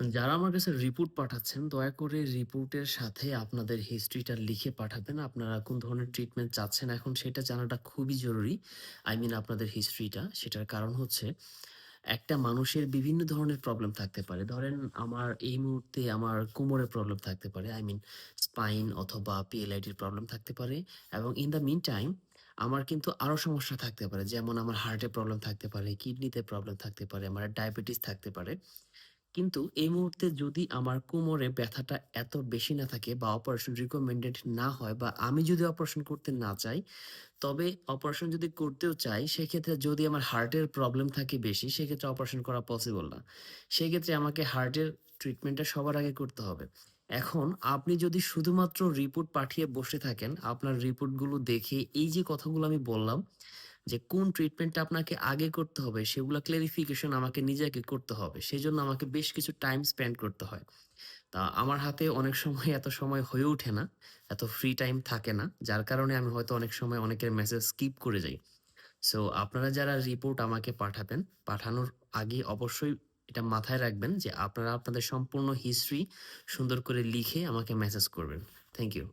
যারা আমার কাছে রিপোর্ট পাঠাচ্ছেন, দয়া করে রিপোর্টের সাথে আপনাদের হিস্ট্রিটা লিখে পাঠাবেন। আপনারা কোন ধরনের ট্রিটমেন্ট চাচ্ছেন এখন সেটা জানাটা খুবই জরুরি। আই মিন আপনাদের হিস্ট্রিটা। সেটার কারণ হচ্ছে একটা মানুষের বিভিন্ন ধরনের প্রবলেম থাকতে পারে। ধরেন আমার এই মুহূর্তে আমার কোমরের প্রবলেম থাকতে পারে। আই মিন স্পাইন অথবা পিএলআইডির প্রবলেম থাকতে পারে এবং ইন দ্য মিন টাইম আমার কিন্তু আরও সমস্যা থাকতে পারে। যেমন আমার হার্টের প্রবলেম থাকতে পারে, কিডনিতে প্রবলেম থাকতে পারে, আমার ডায়াবেটিস থাকতে পারে। কিন্তু এই মুহূর্তে যদি আমার কোমরে ব্যথাটা এত বেশি না থাকে বা অপারেশন রিকমেন্ডেড না হয় বা আমি যদি অপারেশন করতে না চাই, তবে অপারেশন যদি করতেও চাই সেক্ষেত্রে যদি আমার হার্টের প্রবলেম থাকে বেশি সেক্ষেত্রে অপারেশন করা পসিবল না। সেক্ষেত্রে আমাকে হার্টের ট্রিটমেন্টটা সবার আগে করতে হবে। এখন আপনি যদি শুধুমাত্র রিপোর্ট পাঠিয়ে বসে থাকেন, আপনার রিপোর্টগুলো দেখে এই যে কথাগুলো আমি বললাম যে কোন ট্রিটমেন্টটা আপনাকে আগে করতে হবে সেগুলা ক্লারিফিকেশন আমাকে নিজেকে করতে হবে। সেজন্য আমাকে বেশ কিছু টাইম স্পেন্ড করতে হয়। তা আমার হাতে অনেক সময় এত সময় হয়ে ওঠে না। এত ফ্রি টাইম থাকে না। যার কারণে আমি হয়তো অনেক সময় অনেকের মেসেজ স্কিপ করে যাই। সো আপনারা যারা রিপোর্ট আমাকে পাঠাবেন, পাঠানোর আগে অবশ্যই এটা মাথায় রাখবেন যে আপনারা আপনাদের সম্পূর্ণ হিস্ট্রি সুন্দর করে লিখে আমাকে মেসেজ করবেন। Thank you.